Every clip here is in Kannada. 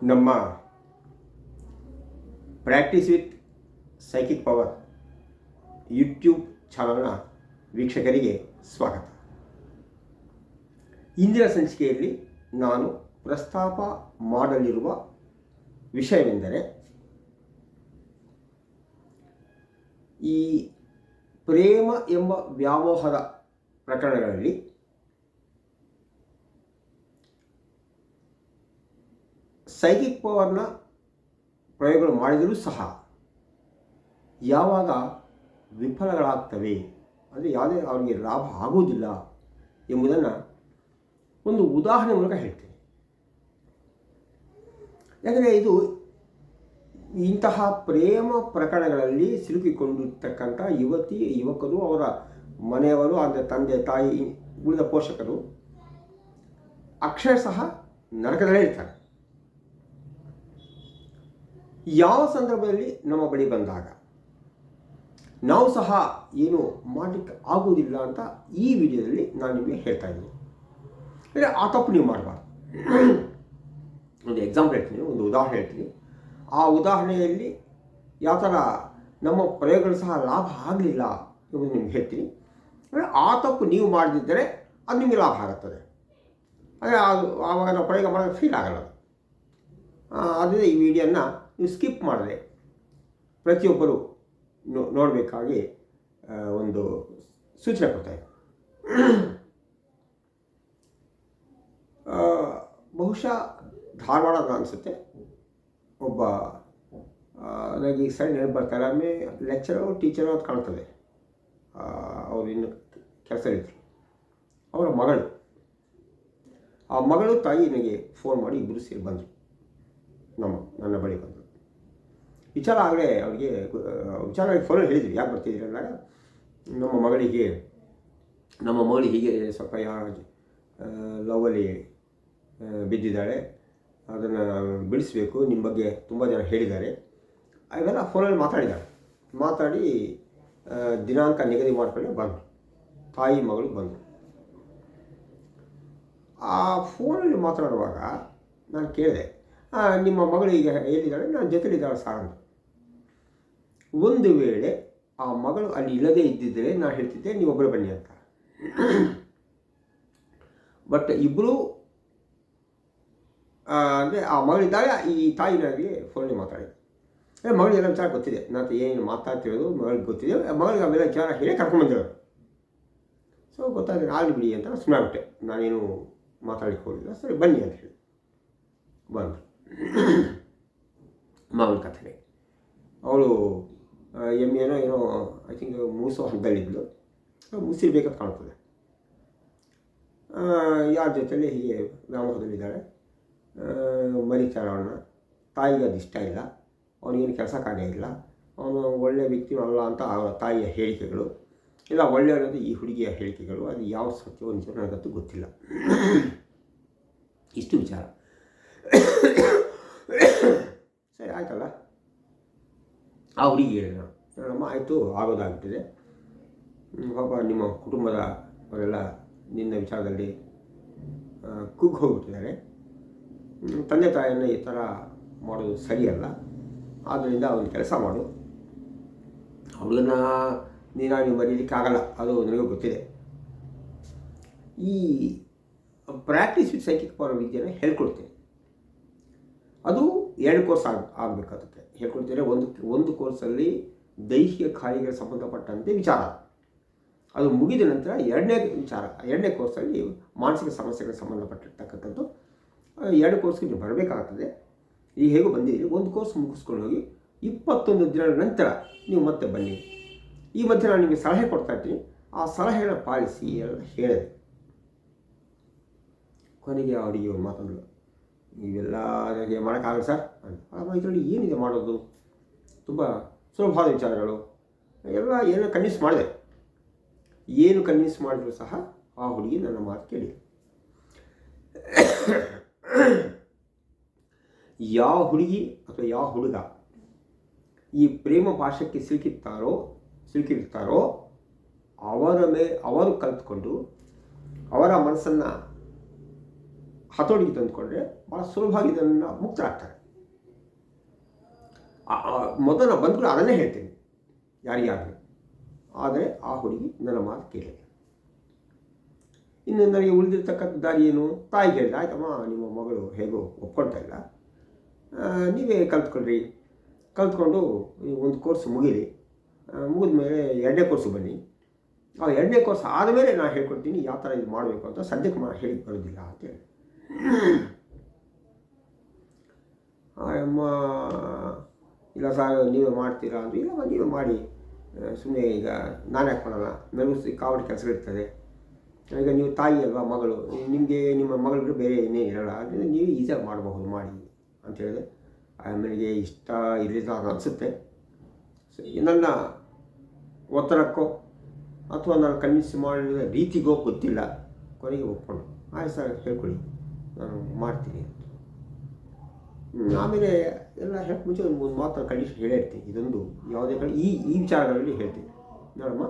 ನಮ್ಮ practice with psychic power YouTube ಚಾನಲ್ನ ವೀಕ್ಷಕರಿಗೆ ಸ್ವಾಗತ. ಇಂದಿನ ಸಂಚಿಕೆಯಲ್ಲಿ ನಾನು ಪ್ರಸ್ತಾಪ ಮಾಡಲಿರುವ ವಿಷಯವೆಂದರೆ ಈ ಪ್ರೇಮ ಎಂಬ ವ್ಯಾಮೋಹದ ಪ್ರಕರಣಗಳಲ್ಲಿ ಸೈಕಿಕ್ ಪವರ್ನ ಪ್ರಯೋಗಗಳು ಮಾಡಿದರೂ ಸಹ ಯಾವಾಗ ವಿಫಲಗಳಾಗ್ತವೆ, ಅಂದರೆ ಯಾವುದೇ ಅವರಿಗೆ ಲಾಭ ಆಗುವುದಿಲ್ಲ ಎಂಬುದನ್ನು ಒಂದು ಉದಾಹರಣೆ ಮೂಲಕ ಹೇಳ್ತೇನೆ. ಯಾಕಂದರೆ ಇದು ಇಂತಹ ಪ್ರೇಮ ಪ್ರಕರಣಗಳಲ್ಲಿ ಸಿಲುಕಿಕೊಂಡಿರ್ತಕ್ಕಂಥ ಯುವತಿ, ಯುವಕರು, ಅವರ ಮನೆಯವರು, ಅಂದರೆ ತಂದೆ, ತಾಯಿ, ಉಳಿದ ಪೋಷಕರು ಅಕ್ಷರಶಃ ನರಕದಲ್ಲೇ ಇರ್ತಾರೆ. ಯಾವ ಸಂದರ್ಭದಲ್ಲಿ ನಮ್ಮ ಬಳಿ ಬಂದಾಗ ನಾವು ಸಹ ಏನು ಮಾಡಲಿಕ್ಕೆ ಆಗುವುದಿಲ್ಲ ಅಂತ ಈ ವಿಡಿಯೋದಲ್ಲಿ ನಾನು ನಿಮಗೆ ಹೇಳ್ತಾ ಇದ್ದೀನಿ. ಅಂದರೆ ಆ ತಪ್ಪು ನೀವು ಮಾಡಬಾರ್ದು. ಒಂದು ಎಕ್ಸಾಂಪಲ್ ಹೇಳ್ತೀನಿ, ಒಂದು ಉದಾಹರಣೆ ಹೇಳ್ತೀನಿ. ಆ ಉದಾಹರಣೆಯಲ್ಲಿ ಯಾವ ಥರ ನಮ್ಮ ಪ್ರಯೋಗಗಳು ಸಹ ಲಾಭ ಆಗಲಿಲ್ಲ ಎಂಬುದು ನಿಮ್ಗೆ ಹೇಳ್ತೀನಿ. ಅಂದರೆ ಆ ತಪ್ಪು ನೀವು ಮಾಡದಿದ್ದರೆ ಅದು ನಿಮಗೆ ಲಾಭ ಆಗುತ್ತದೆ. ಅಂದರೆ ಅದು ಆವಾಗ ನಾವು ಪ್ರಯೋಗ ಮಾಡೋದು ಫೀಲ್ ಆಗಲ್ಲ ಅದರಿಂದ ಈ ವಿಡಿಯೋನ ನೀವು ಸ್ಕಿಪ್ ಮಾಡಿದೆ ಪ್ರತಿಯೊಬ್ಬರು ನೋ, ನೋಡಬೇಕಾಗಿ ಒಂದು ಸೂಚನೆ ಕೊಡ್ತಾರೆ ಬಹುಶಃ ಧಾರವಾಡ ಅಂತ ಅನಿಸುತ್ತೆ. ಒಬ್ಬ ನನಗೆ ಈ ಸರಿ ನೆನಪು ಬರ್ತಾರೆ ಆಮೇಲೆ ಲೆಕ್ಚರೋ ಟೀಚರೋ ಅಂತ ಕಾಣ್ತದೆ. ಅವರು ಇನ್ನು ಕೆಲಸ ಇದ್ರು. ಅವರ ಮಗಳು. ಆ ಮಗಳು ತಾಯಿ ನನಗೆ ಫೋನ್ ಮಾಡಿ ಇಬ್ಬರು ಸೇರಿ ಬಂದರು. ನಮ್ಮ, ನನ್ನ ಬಳಿ ಬಂದರು ವಿಚಾರ ಆಗಲೇ ಅವರಿಗೆ ವಿಚಾರ ಫೋನಲ್ಲಿ ಹೇಳಿದ್ವಿ. ಯಾಕೆ ಬರ್ತಿದ್ದೀರಿ ಅಂದಾಗ, ನಮ್ಮ ಮಗಳಿಗೆ ನಮ್ಮ ಮಗಳಿಗೆ ಹೀಗೆ ಸ್ವಲ್ಪ ಯಾ ಲವಲ್ಲಿ ಬಿದ್ದಿದ್ದಾಳೆ. ಅದನ್ನು ಬಿಡಿಸ್ಬೇಕು. ನಿಮ್ಮ ಬಗ್ಗೆ ತುಂಬ ಜನ ಹೇಳಿದ್ದಾರೆ. ಅವೆಲ್ಲ ಫೋನಲ್ಲಿ ಮಾತಾಡಿದ್ದಾರೆ ಮಾತಾಡಿ ದಿನಾಂಕ ನಿಗದಿ ಮಾಡಿಕೊಂಡು ಬಂದರು ತಾಯಿ ಮಗಳು ಬಂದರು ಆ ಫೋನಲ್ಲಿ ಮಾತಾಡುವಾಗ ನಾನು ಕೇಳಿದೆ ನಿಮ್ಮ ಮಗಳು ಈಗ ಎಲ್ಲಿದ್ದಾಳೆ ನಾನು ಜೊತೆಲಿದ್ದಾಳೆ ಸಾರ್ ಒಂದು ವೇಳೆ ಆ ಮಗಳು ಅಲ್ಲಿ ಇಲ್ಲದೇ ಇದ್ದಿದ್ದರೆ ನಾನು ಹೇಳ್ತಿದ್ದೆ ನೀವೊಬ್ಬರು ಬನ್ನಿ ಅಂತ. ಬಟ್ ಇಬ್ಬರು ಅಂದರೆ ಆ ಮಗಳಿದ್ದಾಗ ಈ ತಾಯಿ ನನಗೆ ಫೋನಲ್ಲಿ ಮಾತಾಡಿದೆ ಮಗಳಿಗೆಲ್ಲ ವಿಚಾರ ಗೊತ್ತಿದೆ. ನಾನು ಏನು ಮಾತಾಡ್ತಿರೋದು ಮಗಳಿಗೆ ಗೊತ್ತಿದೆ. ಮಗಳಿಗೆ ಅವೆಲ್ಲ ವಿಚಾರ ಹೇಳಿ ಕರ್ಕೊಂಡ್ಬಂದಿರೋರು ಸೊ ಗೊತ್ತಾಗಿದೆ ಆಗಲಿ ಬಿಡಿ ಅಂತ ಸುಮ್ಮನೆ ಬಿಟ್ಟೆ ನಾನೇನು ಮಾತಾಡಲಿಕ್ಕೆ ಸರಿ, ಬನ್ನಿ ಅಂತ ಹೇಳಿ. ಬಂದರು ಮಾವನ ಕಥೆಗೆ. ಅವಳು ಎಂ ಏನೋ ಏನೋ ಐ ಥಿಂಕ್ ಮೂಸೋ ಹಂತದಲ್ಲಿದ್ದಳು ಮುಸಿರ್ಬೇಕಂತ ಕಾಣ್ತದೆ. ಯಾರ ಜೊತೆಯಲ್ಲಿ ಹೀಗೆ ವ್ಯಾಮೋಹದಲ್ಲಿದ್ದಾಳೆ. ಮರಿತಾಳ ಅವಳನ್ನ ತಾಯಿಗೆ ಅದು ಇಷ್ಟ ಇಲ್ಲ. ಅವನಿಗೇನು ಕೆಲಸ ಕಾರ್ಯ ಇಲ್ಲ. ಅವನು ಒಳ್ಳೆಯ ವ್ಯಕ್ತಿ ಅಲ್ಲ ಅಂತ ಅವರ ತಾಯಿಯ ಹೇಳಿಕೆಗಳು. ಇಲ್ಲ ಒಳ್ಳೆಯವರಂತ ಈ ಹುಡುಗಿಯ ಹೇಳಿಕೆಗಳು. ಅದು ಯಾವ ಸತ್ಯವೋ ನಿಜ ನನಗಂತೂ ಗೊತ್ತಿಲ್ಲ. ಇಷ್ಟು ವಿಚಾರ. ಸರಿ ಆಯ್ತಲ್ಲ? ಆ ಹುಡುಗಿ ಹೇಳಿದ ನೋಡಮ್ಮ ಆಯಿತು ಆಗೋದಾಗ್ಬಿಟ್ಟಿದೆ. ಪಾಪ ನಿಮ್ಮ ಕುಟುಂಬದ ಅವರೆಲ್ಲ ನಿನ್ನ ವಿಚಾರದಲ್ಲಿ ಕುಗ್ಗಿ ಹೋಗ್ಬಿಟ್ಟಿದ್ದಾರೆ. ತಂದೆ ತಾಯಿಯನ್ನು ಈ ಥರ ಮಾಡೋದು ಸರಿಯಲ್ಲ. ಆದ್ದರಿಂದ ಅವನು ಕೆಲಸ ಮಾಡು. ಅವಳನ್ನ ನೀನಾಗಿ ಮರೀಲಿಕ್ಕಾಗಲ್ಲ ಅದು ನನಗೆ ಗೊತ್ತಿದೆ. ಈ ಪ್ರಾಕ್ಟೀಸ್ ವಿತ್ ಸೈಕಿಕ್ ಪವರ್ ವಿದ್ಯೆನ ಹೇಳ್ಕೊಡ್ತೇನೆ. ಅದು ಎರಡು ಕೋರ್ಸ್ ಆಗ, ಆಗಬೇಕಾಗುತ್ತೆ. ಹೇಳ್ಕೊಡ್ತೀರಾ ಒಂದು ಒಂದು ಕೋರ್ಸಲ್ಲಿ ದೈಹಿಕ ಕಾಯಿಗೆ ಸಂಬಂಧಪಟ್ಟಂತೆ ವಿಚಾರ. ಅದು ಮುಗಿದ ನಂತರ ಎರಡನೇ ವಿಚಾರ, ಎರಡನೇ ಕೋರ್ಸಲ್ಲಿ ಮಾನಸಿಕ ಸಮಸ್ಯೆಗಳಿಗೆ ಸಂಬಂಧಪಟ್ಟಿರ್ತಕ್ಕಂಥದ್ದು ಎರಡು ಕೋರ್ಸ್ಗೆ ನೀವು ಬರಬೇಕಾಗ್ತದೆ. ಈಗ ಹೇಗೂ ಬಂದಿದ್ದೀರಿ ಒಂದು ಕೋರ್ಸ್ ಮುಗಿಸ್ಕೊಂಡು ಹೋಗಿ ಇಪ್ಪತ್ತೊಂದು ದಿನಗಳ ನಂತರ ನೀವು ಮತ್ತೆ ಬನ್ನಿ. ಈ ಮಧ್ಯೆ ನಾನು ನಿಮಗೆ ಸಲಹೆ ಕೊಡ್ತಾ ಇರ್ತೀನಿ. ಆ ಸಲಹೆಯನ್ನು ಪಾಲಿಸಿ ಎಲ್ಲ ಹೇಳಿದೆ. ಕೊನೆಗೆ ಅವರಿಗೆ ಒಂದು ಇವೆಲ್ಲ ನನಗೆ ಮಾಡೋಕ್ಕಾಗಲ್ಲ ಸರ್. ಅಂತ ಇದರಲ್ಲಿ ಏನಿದೆ ಮಾಡೋದು? ತುಂಬ ಸುಲಭವಾದ ವಿಚಾರಗಳು. ಎಲ್ಲ ಏನೋ ಕನ್ವಿನ್ಸ್ ಮಾಡಿದೆ. ಏನು ಕನ್ವಿನ್ಸ್ ಮಾಡಿದ್ರು ಸಹ ಆ ಹುಡುಗಿ ನನ್ನ ಮಾತು ಕೇಳಿ ಯಾವ ಹುಡುಗಿ ಅಥವಾ ಯಾವ ಹುಡುಗ ಈ ಪ್ರೇಮ ಭಾಷಕ್ಕೆ ಸಿಲುಕಿರ್ತಾರೋ ಸಿಲುಕಿರ್ತಾರೋ, ಅವರ ಮೇ, ಅವರು ಕಲಿತ್ಕೊಂಡು ಅವರ ಮನಸ್ಸನ್ನು ಹತೋಟಿಗೆ ತಂದುಕೊಂಡ್ರೆ ಭಾಳ ಸುಲಭವಾಗಿ ಇದನ್ನು ಮುಕ್ತರಾಗ್ತಾರೆ ಮೊದಲು ಬಂದರೂ ಅದನ್ನೇ ಹೇಳ್ತೀನಿ ಯಾರಿಗಾಗಲಿ ಆದರೆ ಆ ಹುಡುಗಿ ನನ್ನ ಮಾತು ಕೇಳಿಲ್ಲ ಇನ್ನು ನನಗೆ ಉಳಿದಿರ್ತಕ್ಕಂಥ ದಾರಿ ಏನು? ತಾಯಿ ಹೇಳಿದೆ, ಆಯ್ತಮ್ಮ, ನಿಮ್ಮ ಮಗಳು ಹೇಗೋ ಒಪ್ಕೊಳ್ತಾ ಇಲ್ಲ. ನೀವೇ ಕಲ್ತ್ಕೊಳ್ರಿ. ಕಲ್ತ್ಕೊಂಡು ಒಂದು ಕೋರ್ಸ್ ಮುಗೀರಿ. ಮುಗಿದ ಮೇಲೆ ಎರಡನೇ ಕೋರ್ಸು ಬನ್ನಿ. ಆ ಎರಡನೇ ಕೋರ್ಸ್ ಆದಮೇಲೆ ನಾನು ಹೇಳ್ಕೊಡ್ತೀನಿ, ಯಾವ ಥರ ಇದು ಮಾಡಬೇಕು ಅಂತ ಸದ್ಯಕ್ಕೆ ಮಾ ಹೇಳಿ ಬರೋದಿಲ್ಲ ಅಂತೇಳಿ ಅಮ್ಮ. ಇಲ್ಲ ಸರ್, ನೀವೇ ಮಾಡ್ತೀರಾ? ಅಂದರೆ ಇಲ್ಲಮ್ಮ ನೀವೇ ಮಾಡಿ. ಸುಮ್ಮನೆ ಈಗ ನಾನು ಯಾಕೆ ಮಾಡಲ್ಲ ನನಗೂ ಕಾವಡಿ ಕೆಲಸಗಳಿರ್ತದೆ ಈಗ ನೀವು ತಾಯಿ ಅಲ್ವಾ ಮಗಳು, ನಿಮಗೆ ನಿಮ್ಮ ಮಗಳು ಬೇರೆ ಏನೇ ಇರೋಲ್ಲ ಅದರಿಂದ ನೀವು ಈಸಿಯಾಗಿ ಮಾಡಬಹುದು, ಮಾಡಿ ಅಂತ ಹೇಳಿದೆ. ಆಮೇಲೆ ಇಷ್ಟ ಇರಲಿಲ್ಲ ಅನಿಸುತ್ತೆ. ಸೊ, ನನ್ನ ಒತ್ತಡಕ್ಕೋ ಅಥವಾ ನಾನು ಕನ್ವಿನ್ಸ್ ಮಾಡಿದ ರೀತಿಗೋ ಗೊತ್ತಿಲ್ಲ. ಕೊನೆಗೆ ಒಪ್ಕೊಂಡು. ಆಯ್ತು ಸರ್ ಹೇಳ್ಕೊಳ್ಳಿ ನಾನು ಮಾಡ್ತೀನಿ ಅಂತ. ಆಮೇಲೆ ಎಲ್ಲ ಹೇಳಕ್ಕೆ ಮುಂಚೆ ಒಂದು ಒಂದು ಮಾತು ಕಂಡೀಷನ್ ಹೇಳೇ ಇರ್ತೀನಿ ಇದೊಂದು ಯಾವುದೇ ಕಡೆ ಈ ಈ ವಿಚಾರಗಳಲ್ಲಿ ಹೇಳ್ತೀನಿ. ನೋಡಮ್ಮ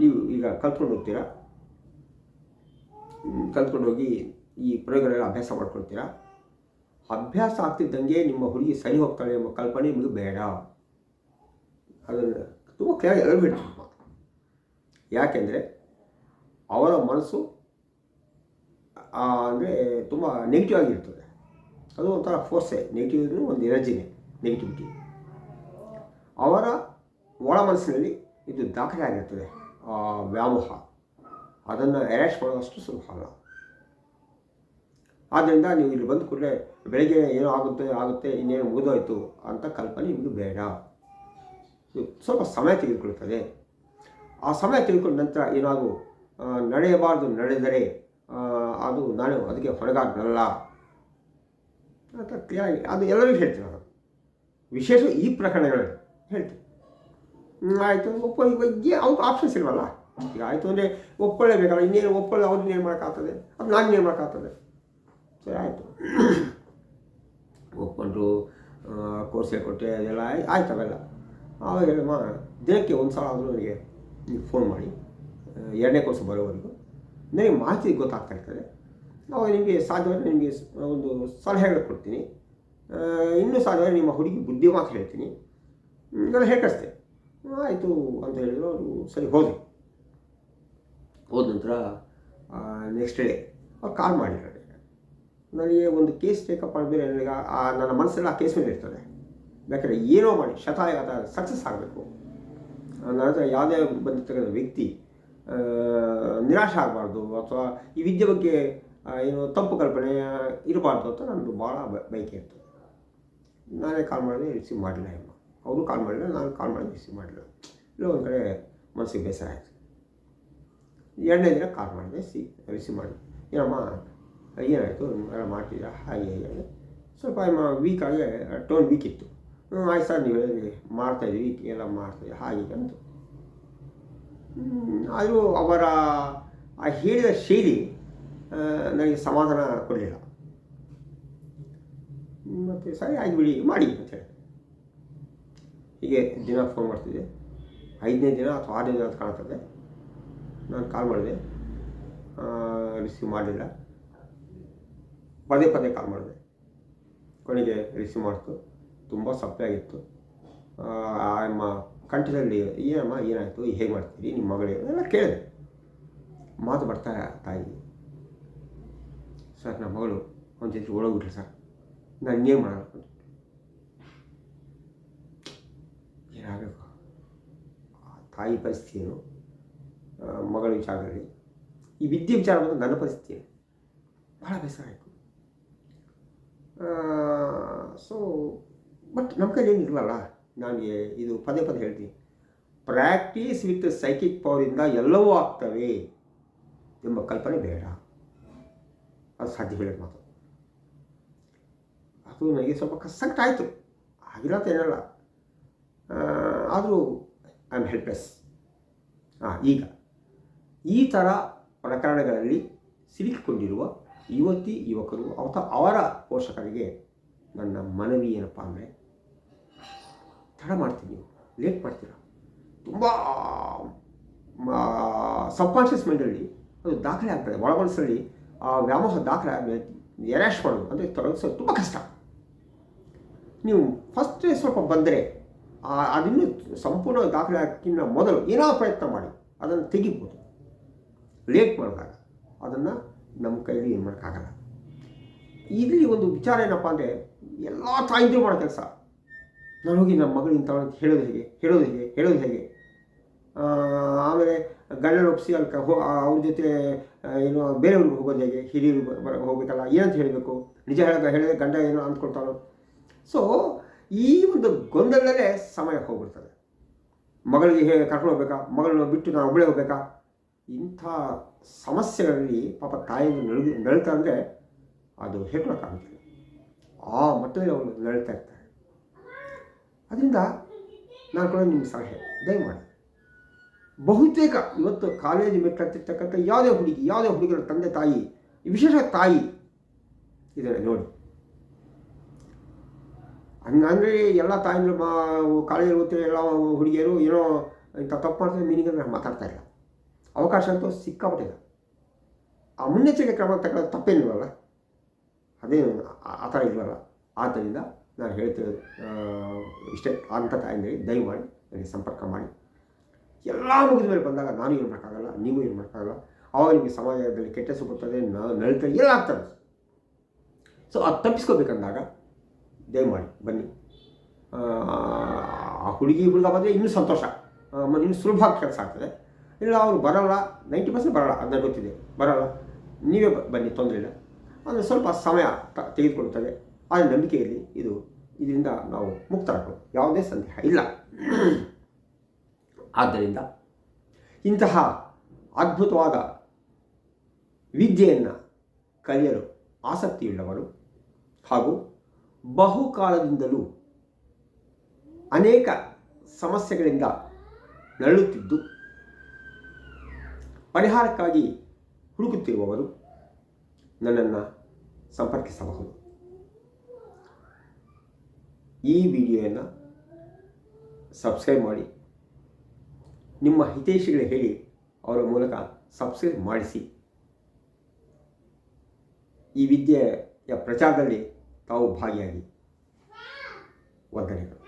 ನೀವು ಈಗ ಕಲ್ತ್ಕೊಂಡು ಹೋಗ್ತೀರಾ? ಕಲ್ತ್ಕೊಂಡು ಹೋಗಿ ಈ ಪ್ರಯೋಗಗಳೆಲ್ಲ ಅಭ್ಯಾಸ ಮಾಡ್ಕೊಳ್ತೀರಾ? ಅಭ್ಯಾಸ ಆಗ್ತಿದ್ದಂಗೆ ನಿಮ್ಮ ಹುಡುಗಿ ಸರಿ ಹೋಗ್ತಾಳೆ ಎಂಬ ಕಲ್ಪನೆ ನಿಮಗೆ ಬೇಡ. ಅದನ್ನು ತುಂಬ ಕ್ಲಿಯರ್ ಎಲ್ಲರೂ ಹೇಳ್ತೀನಿ ಮಾತು ಯಾಕೆಂದರೆ ಅವರ ಮನಸ್ಸು ಅಂದರೆ ತುಂಬ ನೆಗೆಟಿವ್ ಆಗಿರ್ತದೆ. ಅದು ಒಂಥರ ಫೋರ್ಸೆ ನೆಗೆಟಿವ್ ಒಂದು ಎನರ್ಜಿನೇ ನೆಗೆಟಿವಿಟಿ ಅವರ ಒಳ ಮನಸ್ಸಿನಲ್ಲಿ ಇದು ದಾಖಲೆ ಆಗಿರ್ತದೆ. ವ್ಯಾಮೋಹ. ಅದನ್ನು ಅರ್ಯಾಶ್ ಮಾಡೋದಷ್ಟು ಸುಲಭ ಅಲ್ಲ. ಆದ್ದರಿಂದ ನೀವು ಇಲ್ಲಿ ಬಂದ ಕೂಡಲೇ ಬೆಳಗ್ಗೆ ಏನೋ ಆಗುತ್ತೆ ಆಗುತ್ತೆ, ಇನ್ನೇನು ಮುಗಿದೋಯ್ತು ಅಂತ ಕಲ್ಪನೆ ನಿಮಗೆ ಬೇಡ. ಸ್ವಲ್ಪ ಸಮಯ ತೆಗೆದುಕೊಳ್ಳುತ್ತದೆ ಆ ಸಮಯ ತೆಗೆದುಕೊಂಡ ನಂತರ ಏನಾದರೂ ನಡೆಯಬಾರದು, ನಡೆದರೆ ಅದು ನಾನು ಅದಕ್ಕೆ ಹೊರಗಾಗಲ್ಲ ಅಂತ ಅದು ಎಲ್ಲರಿಗೂ ಹೇಳ್ತೀನಿ ನಾನು. ವಿಶೇಷ ಈ ಪ್ರಕರಣಗಳಲ್ಲಿ ಹೇಳ್ತೀನಿ. ಆಯಿತು ಒಪ್ಪ ಇವಾಗ ಅವ್ರಿಗೆ ಆಪ್ಷನ್ಸ್ ಇಲ್ವಲ್ಲ? ಈಗ ಆಯಿತು ಅಂದರೆ ಒಪ್ಕೊಳ್ಳೇಬೇಕಲ್ಲ, ಇನ್ನೇನು ಒಪ್ಕೊಳ್ಳಿ ಅವ್ರು ಏನು ಮಾಡೋಕ್ಕಾಗ್ತದೆ? ಅದು ನಾನು ಏನು ಮಾಡೋಕ್ಕಾಗ್ತದೆ? ಸರಿ, ಆಯಿತು. ಒಪ್ಕೊಂಡ್ರು ಕೋರ್ಸ್ ಕೊಟ್ಟೆ, ಅದೆಲ್ಲ ಆಯ್ತು ಅವೆಲ್ಲ. ಆವಾಗ ದಿನಕ್ಕೆ ಒಂದು ಸಲ ಆದರೂ ನನಗೆ ಫೋನ್ ಮಾಡಿ. ಎರಡನೇ ಕೋರ್ಸ್ ಬರೋವರೆಗೂ. ನನಗೆ ಮಾಹಿತಿ ಗೊತ್ತಾಗ್ತಾ ಇರ್ತದೆ ನಾವು ನಿಮಗೆ ಸಾಧ್ಯವಾದರೆ ನಿಮಗೆ ಒಂದು ಸಲಹೆಗಳು ಕೊಡ್ತೀನಿ ಇನ್ನೂ ಸಾಧ್ಯವಾದರೆ ನಿಮ್ಮ ಹುಡುಗಿ ಬುದ್ಧಿ ಮಾತು ಹೇಳ್ತೀನಿ. ನಾನು ಇದೆಲ್ಲ ಹೇಳಿ ಆಯಿತು ಅಂತ ಹೇಳಿದ್ರು ಅವರು ಸರಿ ಹೋದೆ ಹೋದ ನಂತರ ನೆಕ್ಸ್ಟ್ ಡೇ ಅವ್ರು ಕಾಲ್ ಮಾಡಿದ್ರೆ ನನಗೆ. ಒಂದು ಕೇಸ್ ಟೇಕಪ್ ಮಾಡಿದ್ರೆ ನನಗೆ ಆ- ನನ್ನ ಮನಸ್ಸಲ್ಲಿ ಆ ಕೇಸ್ ಮೇಲೆ ಇರ್ತದೆ. ಬೇಕಾದ್ರೆ ಏನೋ ಮಾಡಿ ಶತಾಯ ಸಕ್ಸಸ್ ಆಗಬೇಕು. ನನ್ನ ಹತ್ರ ಯಾವುದೇ ಬಂದಿರ್ತಕ್ಕಂಥ ವ್ಯಕ್ತಿ ನಿರಾಶೆ ಆಗಬಾರ್ದು ಅಥವಾ ಈ ವಿದ್ಯೆ ಬಗ್ಗೆ ಏನು ತಪ್ಪು ಕಲ್ಪನೆ ಇರಬಾರ್ದು ಅಂತ ನನ್ನದು ಭಾಳ ಬೈಕೆ ಇತ್ತು. ನಾನೇ ಕಾಲ್ ಮಾಡಿದೆ ರಿಸೀವ್ ಮಾಡಲಿಲ್ಲ ಅಮ್ಮ ಅವರು ಕಾಲ್ ಮಾಡಿಲ್ಲ, ನಾನು ಕಾಲ್ ಮಾಡಿದೆ ರಿಸೀವ್ ಮಾಡಲಿಲ್ಲ. ಇಲ್ಲ, ಒಂದು ಕಡೆ ಮನಸ್ಸಿಗೆ ಬೇಸರ ಆಯಿತು. ಎರಡನೇ ದಿನ ಕಾಲ್ ಮಾಡಿದೆ, ಸಿ ರಿಸೀವ್ ಮಾಡಿ ಏನಮ್ಮ, ಏನಾಯಿತು? ಎಲ್ಲ ಮಾಡ್ತಿದ್ದೀರಾ ಹಾಗೆ, ಹೇಗೆ. ಸ್ವಲ್ಪ ವೀಕ್ ವೀಕಾಗೆ ಟೋನ್ ವೀಕ್ ಇತ್ತು. ಆಯ್ತು ಸರ್, ನೀವು ಹೇಳಿದ್ರಿ ಮಾಡ್ತಾಯಿದ್ದೀವಿ ಎಲ್ಲ ಮಾಡ್ತಾಯಿದ್ವಿ ಹೀಗೆ ಅಂತು. ಆದರೂ ಅವರ ಆ ಹೇಳಿದ ಶೈಲಿ ನನಗೆ ಸಮಾಧಾನ ಕೊಡಲಿಲ್ಲ. ಮತ್ತು ಸರಿ ಆಗಿ ಬಿಡಿ, ಮಾಡಿ ಅಂತ ಹೇಳಿದೆ ಹೀಗೆ ದಿನ ಫೋನ್ ಮಾಡ್ತಿದ್ದೆ. ಐದನೇ ದಿನ ಅಥವಾ ಆರನೇ ದಿನ ಅಂತ ಕಾಣ್ತದೆ. ನಾನು ಕಾಲ್ ಮಾಡಿದೆ. ರಿಸೀವ್ ಮಾಡಲಿಲ್ಲ. ಪದೇ ಪದೇ ಕಾಲ್ ಮಾಡಿದೆ. ಕೊನೆಗೆ ರಿಸೀವ್ ಮಾಡ್ತು. ತುಂಬ ಸಪ್ಪೆ ಆಗಿತ್ತು. ಆ ಕಂಠದಲ್ಲಿ ಏನಮ್ಮ ಏನಾಯಿತು? ಹೇಗೆ ಮಾಡ್ತೀರಿ ನಿಮ್ಮ ಮಗಳು? ಎಲ್ಲ ಕೇಳಿದೆ. ಮಾತು ಬರ್ತಾ ತಾಯಿ ಸರ್ ನಮ್ಮ ಮಗಳು ಒಂದು ಜೊತೆ ಒಳಗಿಟ್ಲು ಸರ್. ನಾನು ಇನ್ನೇನು ಮಾಡಬೇಕು ಏನಾಗಬೇಕು? ಆ ತಾಯಿ ಪರಿಸ್ಥಿತಿ ಏನು? ಮಗಳ ವಿಚಾರದಲ್ಲಿ ಈ ವಿದ್ಯೆ ವಿಚಾರ ಬಂದು ನನ್ನ ಪರಿಸ್ಥಿತಿ ಭಾಳ ಬೇಸರ ಆಯಿತು. ಸೊ ಬಟ್ ನಮ್ಮ ಕೈಲಿ ಏನು ನನಗೆ ಇದು ಪದೇ ಪದೇ ಹೇಳ್ತೀನಿ. ಪ್ರಾಕ್ಟೀಸ್ ವಿತ್ ಸೈಕಿಕ್ ಪವರಿಂದ ಎಲ್ಲವೂ ಆಗ್ತವೆ ಎಂಬ ಕಲ್ಪನೆ ಬೇಡ. ಅದು ಸಾಧ್ಯ ಹೇಳಿದ ಮಾತು. ಅದು ನನಗೆ ಸ್ವಲ್ಪ ಕಷ್ಟ ಆಯಿತು. ಅಂತ ಏನಲ್ಲ. ಆದರೂ ಐ ಆಮ್ ಹೆಲ್ಪ್ಲೆಸ್ ಹಾಂ ಈಗ ಈ ಥರ ಪ್ರಕರಣಗಳಲ್ಲಿ ಸಿಲುಕಿಕೊಂಡಿರುವ ಯುವತಿ, ಯುವಕರು ಅಥವಾ ಅವರ ಪೋಷಕರಿಗೆ ನನ್ನ ಮನವಿ ಏನಪ್ಪ ಅಂದರೆ ತಡ ಮಾಡ್ತೀನಿ ನೀವು. ಲೇಟ್ ಮಾಡ್ತೀರಾ? ತುಂಬ ಸಬ್ಕಾನ್ಷಿಯಸ್ ಮೈಂಡಲ್ಲಿ ಅದು ದಾಖಲೆ ಆಗ್ತದೆ. ಒಳಗೊಳಿಸಲಿ ಆ, ವ್ಯಾಮೋಹ ದಾಖಲೆ ಎರಾಶ್ ಮಾಡೋದು ಅಂದರೆ ತೊಡಗಿಸೋದು ತುಂಬ ಕಷ್ಟ. ನೀವು ಫಸ್ಟ್ ಸ್ವಲ್ಪ ಬಂದರೆ ಅದನ್ನು ಸಂಪೂರ್ಣ ದಾಖಲೆ ಹಾಕಿನ ಮೊದಲು ಏನೋ ಪ್ರಯತ್ನ ಮಾಡಿ. ಅದನ್ನು ತೆಗಿಬೋದು. ಲೇಟ್ ಮಾಡಿದಾಗ ಅದನ್ನು ನಮ್ಮ ಕೈಯಲ್ಲಿ ಏನು ಮಾಡೋಕ್ಕಾಗಲ್ಲ. ಇಲ್ಲಿ ಒಂದು ವಿಚಾರ ಏನಪ್ಪ ಅಂದರೆ ಎಲ್ಲ ತಾಯಿದ್ರು ಮಾಡೋ ಕೆಲಸ. ನಾನು ಹೋಗಿ ನಮ್ಮ ಮಗಳು ಇಂಥವಳು ಅಂತ ಹೇಳೋದು ಹೇಗೆ? ಹೇಳೋದು ಹೇಗೆ? ಹೇಳೋದು ಹೇಗೆ? ಆಮೇಲೆ ಗಂಡನ ಒಪ್ಪಿಸಿ ಅಲ್ಲಿ ಹೋ ಅವ್ರ ಜೊತೆ ಏನು ಬೇರೆಯವ್ರಿಗೆ ಹೋಗೋದು ಹೇಗೆ? ಹಿರಿಯರು ಬರ, ಹೋಗ್ಬೇಕಲ್ಲ, ಏನಂತ ಹೇಳಬೇಕು? ನಿಜ ಹೇಳೋಕೆ, ಹೇಳಿದ್ರೆ ಗಂಡ ಏನೋ ಅಂದ್ಕೊಳ್ತಾನೋ? ಸೊ ಈ ಒಂದು ಗೊಂದಲದಲ್ಲೇ ಸಮಯ ಹೋಗ್ಬಿಡ್ತದೆ. ಮಗಳಿಗೆ ಹೇಗೆ ಕರ್ಕೊಂಡು ಹೋಗ್ಬೇಕಾ? ಮಗಳನ್ನ ಬಿಟ್ಟು ನಾನು ಒಬ್ಬಳೇ ಹೋಗ್ಬೇಕಾ? ಇಂಥ ಸಮಸ್ಯೆಗಳಲ್ಲಿ ಪಾಪ ತಾಯಿಯನ್ನು ನಳಗಿ ನಳ್ತಾ ಅಂದರೆ ಅದು ಹೇಳ್ಕೊಳಕ್ಕಾಗುತ್ತಿಲ್ಲ ಆ ಮಟ್ಟದಲ್ಲಿ ಅವರು ನಳ್ತಾ ಇರ್ತಾರೆ ಅದರಿಂದ ನಾನು ಕೂಡ ನಿಮ್ಗೆ ಸಲಹೆ. ದಯಮಾಡಿ. ಬಹುತೇಕ ಇವತ್ತು ಕಾಲೇಜು ಮೆಟ್ಟಿರ್ತಕ್ಕಂಥ ಯಾವುದೇ ಹುಡುಗಿ, ಯಾವುದೇ ಹುಡುಗರ ತಂದೆ, ತಾಯಿ, ವಿಶೇಷ ತಾಯಿ ಇದೆ ನೋಡಿ. ಹಂಗಂದ್ರೆ ಎಲ್ಲ ತಾಯಿಗಳು ಮಾ ಕಾಲೇಜಲ್ಲಿ ಓದ್ತಿರೋ ಎಲ್ಲ ಹುಡುಗಿಯರು ಏನೋ ಇಂಥ ತಪ್ಪು ಮಾಡ್ತಾರೆ ಮೀನಿಂಗ್ ನಾನು ಮಾತಾಡ್ತಾ ಇಲ್ಲ. ಅವಕಾಶ ಅಂತೂ ಸಿಕ್ಕಾಪಟ್ಟಿಲ್ಲ. ಆ ಮುನ್ನೆಚ್ಚರಿಕೆ ಕ್ರಮ ತಗೊಳ್ಳೋದು ತಪ್ಪೇನಿಲ್ವಲ್ಲ? ಅದೇನು ಆ ಥರ ಇಲ್ವಲ್ಲ? ಆದ್ದರಿಂದ ನಾನು ಹೇಳ್ತೇವೆ ಇಷ್ಟೇ ಅಂಥ ತಾಯಂದಿರಿ ದಯಮಾಡಿ ನನಗೆ ಸಂಪರ್ಕ ಮಾಡಿ. ಎಲ್ಲ ಮುಗಿದ ಮೇಲೆ ಬಂದಾಗ ನಾನು ಏನು ಮಾಡೋಕ್ಕಾಗಲ್ಲ ನೀವು ಏನು ಮಾಡೋಕ್ಕಾಗಲ್ಲ. ಆವಾಗ ನಿಮಗೆ ಸಮಾಜದಲ್ಲಿ ಕೆಟ್ಟ ಬರ್ತದೆ ನಳ್ತಾರೆ ಎಲ್ಲ ಆಗ್ತದೆ. ಸೊ ಅದು ತಪ್ಪಿಸ್ಕೋಬೇಕಂದಾಗ ದಯಮಾಡಿ ಬನ್ನಿ. ಆ, ಹುಡುಗಿ ಹುಡುಗ ಬಂದರೆ ಇನ್ನೂ ಸಂತೋಷ. ಇನ್ನೂ ಸುಲಭ ಕೆಲಸ ಆಗ್ತದೆ. ಇಲ್ಲ ಅವರು ಬರೋಲ್ಲ ನೈಂಟಿ ಪರ್ಸೆಂಟ್ ಬರೋಲ್ಲ ಅದನ್ನ ಗೊತ್ತಿದೆ. ಬರೋಲ್ಲ. ನೀವೇ ಬನ್ನಿ ತೊಂದರೆ ಇಲ್ಲ. ಅಂದರೆ ಸ್ವಲ್ಪ ಸಮಯ ತೆಗೆದುಕೊಳ್ತದೆ ಆದರೆ ನಂಬಿಕೆಯಲ್ಲಿ ಇದು ಇದರಿಂದ ನಾವು ಮುಕ್ತರಾಗಲು ಯಾವುದೇ ಸಂದೇಹ ಇಲ್ಲ. ಆದ್ದರಿಂದ ಇಂತಹ ಅದ್ಭುತವಾದ ವಿದ್ಯೆಯನ್ನು ಕಲಿಯಲು ಆಸಕ್ತಿಯುಳ್ಳವರು ಹಾಗೂ ಬಹುಕಾಲದಿಂದಲೂ ಅನೇಕ ಸಮಸ್ಯೆಗಳಿಂದ ನರಳುತ್ತಿದ್ದು, ಪರಿಹಾರಕ್ಕಾಗಿ ಹುಡುಕುತ್ತಿರುವವರು ನನ್ನನ್ನು ಸಂಪರ್ಕಿಸಬಹುದು. ಈ ವಿಡಿಯೋಯನ್ನು ಸಬ್ಸ್ಕ್ರೈಬ್ ಮಾಡಿ. ನಿಮ್ಮ ಹಿತೈಷಿಗಳು ಹೇಳಿ ಅವರ ಮೂಲಕ ಸಬ್ಸ್ಕ್ರೈಬ್ ಮಾಡಿಸಿ. ಈ ವಿದ್ಯೆಯ ಪ್ರಚಾರದಲ್ಲಿ ತಾವು ಭಾಗಿಯಾಗಿ. ವಂದನೆಗಳು.